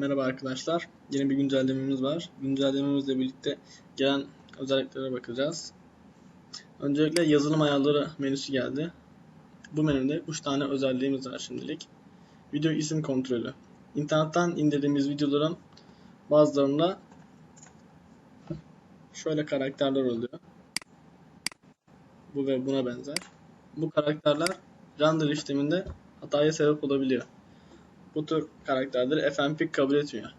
Merhaba arkadaşlar. Yeni bir güncellememiz var. Güncellememizle birlikte gelen özelliklere bakacağız. Öncelikle yazılım ayarları menüsü geldi. Bu menüde 3 tane özelliğimiz var şimdilik. Video isim kontrolü. İnternetten indirdiğimiz videoların bazılarında şöyle karakterler oluyor. Bu ve buna benzer. Bu karakterler render işleminde hataya sebep olabiliyor. Bu tür karakterleri FNP kabul etmiyor.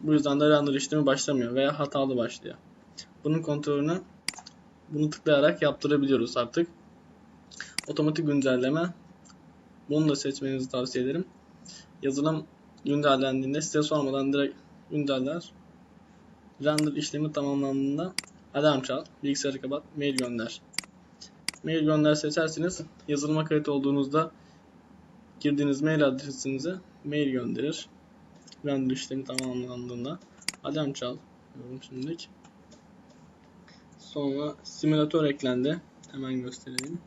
Bu yüzden de render işlemi başlamıyor veya hatalı başlıyor. Bunun kontrolünü bunu tıklayarak yaptırabiliyoruz artık. Otomatik güncelleme. Bunu da seçmenizi tavsiye ederim. Yazılım güncellendiğinde size sormadan direkt günceller. Render işlemi tamamlandığında alarm çal, bilgisayarı kapat, mail gönder. Mail gönder seçerseniz yazılıma kayıt olduğunuzda girdiğiniz mail adresinize mail gönderir. Render işlemi tamamlandığında alarm çal diyorum şimdilik. Sonra simülatör eklendi. Hemen göstereyim.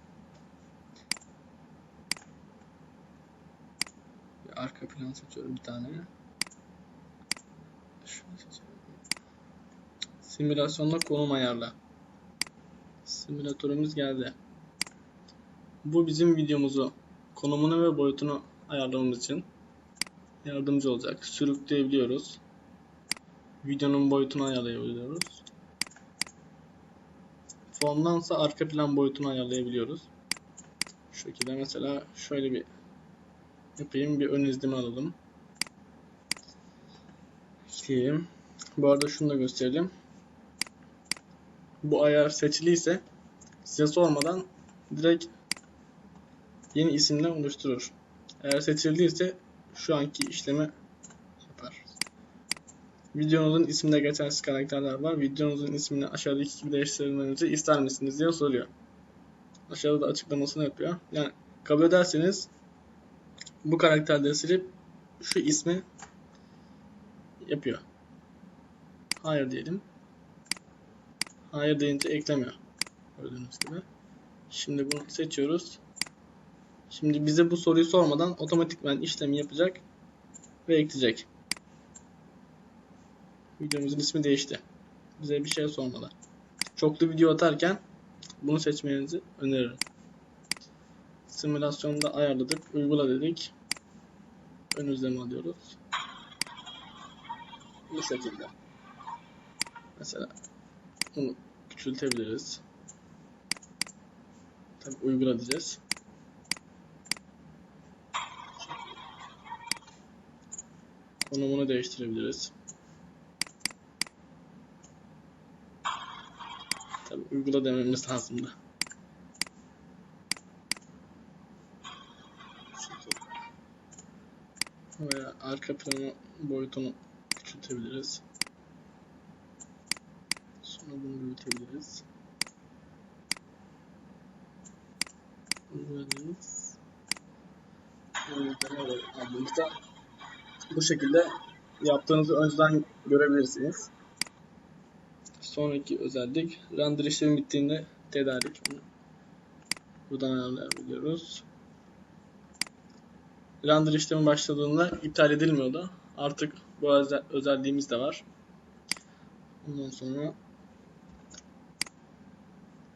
Bir arka plan seçiyorum bir tane. Simülasyonda konum ayarla. Simülatörümüz geldi. Bu bizim videomuzu konumunu ve boyutunu ayarlamamız için yardımcı olacak. Sürükleyebiliyoruz. Videonun boyutunu ayarlayabiliyoruz. Fondansa arka plan boyutunu ayarlayabiliyoruz. Şu şekilde mesela şöyle bir yapayım. Bir ön izleme alalım. Ekleyeyim. Bu arada şunu da gösterelim. Bu ayar seçiliyse size sormadan direkt yeni isimle oluşturur. Eğer seçildiyse şu anki işlemi yapar. Videonuzun isminde geçersiz karakterler var. Videonuzun ismini aşağıdaki gibi değiştirilmenizi ister misiniz diye soruyor. Aşağıda da açıklamasını yapıyor. Yani kabul ederseniz bu karakterleri silip şu ismi yapıyor. Hayır diyelim. Hayır deyince eklemiyor. Gördüğünüz gibi. Şimdi bunu seçiyoruz. Şimdi bize bu soruyu sormadan otomatikman işlemi yapacak ve ekleyecek. Videomuzun ismi değişti. Bize bir şey sormadan. Çoklu video atarken bunu seçmenizi öneririm. Simülasyonda ayarladık. Uygula dedik. Ön izleme alıyoruz. Bu şekilde. Mesela bunu küçültebiliriz. Tabi uygula diyeceğiz. Konumunu değiştirebiliriz. Tabi uygula dememiz lazımdı. Veya arka planı boyutunu küçültebiliriz. Sonra bunu büyütebiliriz. Uygulama aldığımızda bu şekilde yaptığınızı önceden görebilirsiniz. Sonraki özellik render işlemi bittiğinde tedarik. Buradan ayarlayabiliyoruz. Render işlemi başladığında iptal edilmiyordu. Artık bu özel özelliğimiz de var. Ondan sonra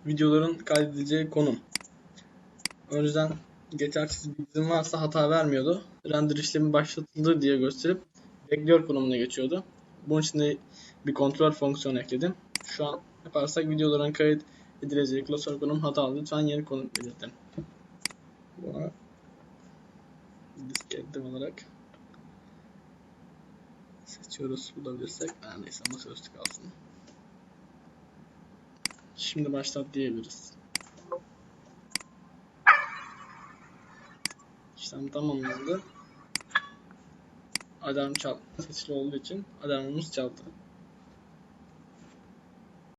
videoların kaydedileceği konum. Önceden geçersiz bir izin varsa hata vermiyordu. Render işlemi başlatıldı diye gösterip bekliyor konumuna geçiyordu. Bunun için de bir kontrol fonksiyonu ekledim. Şu an yaparsak videoların kayıt edileceği klasör konum hatalı. Lütfen yeni konum belirtin. Disk olarak seçiyoruz bulabilirsek. Ha, neyse masaüstü kalsın. Şimdi başlat diyebiliriz. İşlem tamamlandı. Alarm çal seçili olduğu için alarmımız çaldı.